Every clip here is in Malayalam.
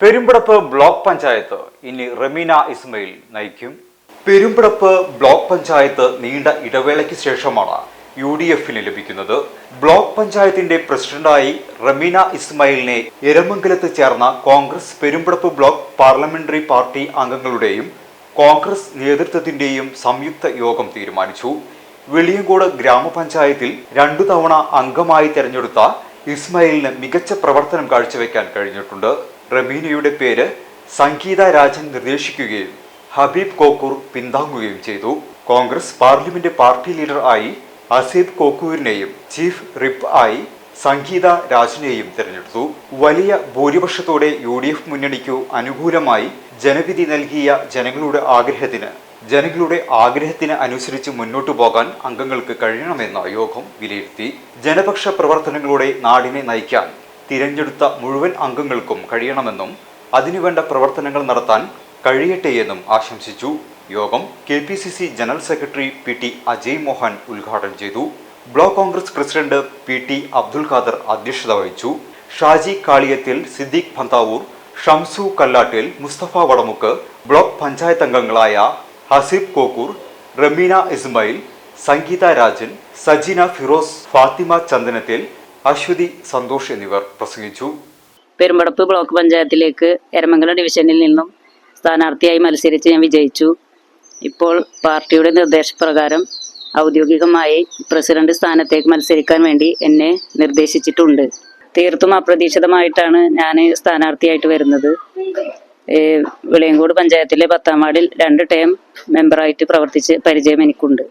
പെരുമ്പടപ്പ് ബ്ലോക്ക് പഞ്ചായത്ത് ഇനി റമീന ഇസ്മയിൽ നയിക്കും. പെരുമ്പടപ്പ് ബ്ലോക്ക് പഞ്ചായത്ത് നീണ്ട ഇടവേളയ്ക്ക് ശേഷമാണ് യു ഡി എഫിന് ലഭിക്കുന്നത്. ബ്ലോക്ക് പഞ്ചായത്തിന്റെ പ്രസിഡന്റായി റമീന ഇസ്മായിലിനെ എരമംഗലത്ത് ചേർന്ന Congress Perumpadappu block parliamentary party അംഗങ്ങളുടെയും Congress നേതൃത്വത്തിന്റെയും സംയുക്ത യോഗം തീരുമാനിച്ചു. വെളിയങ്കോട് ഗ്രാമപഞ്ചായത്തിൽ രണ്ടു തവണ അംഗമായി തെരഞ്ഞെടുത്ത ഇസ്മായിലിന് മികച്ച പ്രവർത്തനം കാഴ്ചവെക്കാൻ കഴിഞ്ഞിട്ടുണ്ട്. റമീനയുടെ പേര് സംഗീത രാജൻ നിർദ്ദേശിക്കുകയും ഹബീബ് കോക്കൂർ പിന്താങ്ങുകയും ചെയ്തു. കോൺഗ്രസ് പാർലമെന്റ് പാർട്ടി ലീഡർ ആയി അസീബ് കോക്കൂരിനെയും ചീഫ് റിപ്പ് ആയി സംഗീത രാജിനെയും തെരഞ്ഞെടുത്തു. വലിയ ഭൂരിപക്ഷത്തോടെ യു ഡി എഫ് മുന്നണിക്കു അനുകൂലമായി ജനവിധി നൽകിയ ജനങ്ങളുടെ ആഗ്രഹത്തിന് ജനങ്ങളുടെ ആഗ്രഹത്തിന് അനുസരിച്ച് മുന്നോട്ടു പോകാൻ അംഗങ്ങൾക്ക് കഴിയണമെന്ന യോഗം വിലയിരുത്തി. ജനപക്ഷ പ്രവർത്തനങ്ങളുടെ നാടിനെ നയിക്കാൻ തിരഞ്ഞെടുത്ത മുഴുവൻ അംഗങ്ങൾക്കും കഴിയണമെന്നും അതിനുവേണ്ട പ്രവർത്തനങ്ങൾ നടത്താൻ കഴിയട്ടെയെന്നും ആശംസിച്ചു. യോഗം K P C C general secretary P T Ajay Mohan ഉദ്ഘാടനം ചെയ്തു. Block Congress president P T Abdul Khader അധ്യക്ഷത വഹിച്ചു. ഷാജി കാളിയത്തിൽ സിദ്ദീഖ് ഭന്താവൂർ ഷംസു കല്ലാട്ടിൽ മുസ്തഫ വടമുക്ക് ബ്ലോക്ക് പഞ്ചായത്ത് അംഗങ്ങളായ ഹസീബ് കോക്കൂർ റമീന ഇസ്മയിൽ സംഗീത രാജൻ സജീന ഫിറോസ് ഫാത്തിമ ചന്ദനത്തിൽ അശ്വതി സന്തോഷ് എന്നിവർ പ്രസംഗിച്ചു. പെരുമ്പടപ്പ് ബ്ലോക്ക് പഞ്ചായത്തിലേക്ക് എരമംഗലം ഡിവിഷനിൽ നിന്നും സ്ഥാനാർത്ഥിയായി മത്സരിച്ച് ഞാൻ വിജയിച്ചു. ഇപ്പോൾ പാർട്ടിയുടെ നിർദ്ദേശപ്രകാരം ഔദ്യോഗികമായി പ്രസിഡന്റ് സ്ഥാനത്തേക്ക് മത്സരിക്കാൻ വേണ്ടി എന്നെ നിർദ്ദേശിച്ചിട്ടുണ്ട്. തീർത്തും അപ്രതീക്ഷിതമായിട്ടാണ് ഞാൻ സ്ഥാനാർത്ഥിയായിട്ട് വരുന്നത്. വിളയങ്കോട് പഞ്ചായത്തിലെ പത്താം വാർഡിൽ രണ്ട് ടേം മെമ്പറായിട്ട് പ്രവർത്തിച്ച് പരിചയം എനിക്കുണ്ട്.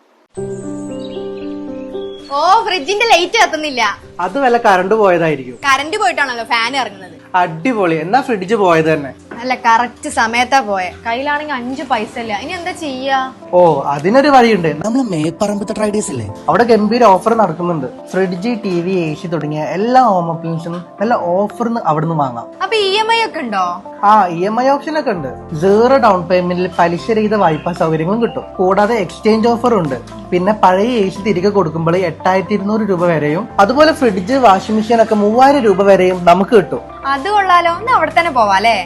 ഓ ഫ്രിഡ്ജിന്റെ ലൈറ്റ് കത്തുന്നില്ല. അത് വല്ല കറണ്ട് പോയതായിരിക്കും. കറണ്ട് പോയിട്ടാണല്ലോ ഫാൻ ഇറങ്ങുന്നത്. അടിപൊളി. എന്നാ ഫ്രിഡ്ജ് പോയത് തന്നെ? അല്ല കറക്റ്റ് സമയത്താ പോയെ. കയ്യിലാണെങ്കിൽ അഞ്ചു പൈസ ഇല്ല ഇനി എന്താ ചെയ്യാ? ഓ അതിനൊരു വഴിയുണ്ട്. നമ്മൾ മേപ്പറമ്പത്തെ ട്രൈഡേഴ്സ് ഇല്ലേ? അവിടെ ഗംഭീര ഓഫർ നടക്കുന്നുണ്ട്. Fridge T V A C തുടങ്ങിയ എല്ലാ ഹോം അപ്ലയൻസും നല്ല ഓഫറിന് നിന്ന് വാങ്ങാം. അപ്പൊ ഇ എം ഐ ഒക്കെ ഉണ്ടോ? ആ ഇ എം ഐ ഓപ്ഷൻ ഒക്കെ ഉണ്ട്. സീറോ ഡൗൺ പേയ്മെന്റിൽ പലിശ രഹിത വായ്പാ സൗകര്യങ്ങളും കിട്ടും. കൂടാതെ എക്സ്ചേഞ്ച് ഓഫറും ഉണ്ട്. പിന്നെ പഴയ എ സി തിരികെ കൊടുക്കുമ്പോൾ എട്ടായിരത്തി ഇരുന്നൂറ് രൂപ വരെയും അതുപോലെ ഫ്രിഡ്ജ് വാഷിംഗ് മെഷീൻ ഒക്കെ മൂവായിരം രൂപ വരെയും നമുക്ക് കിട്ടും. അത് കൊള്ളാലോ. ഒന്ന് അവിടെ തന്നെ പോവാ അല്ലേ?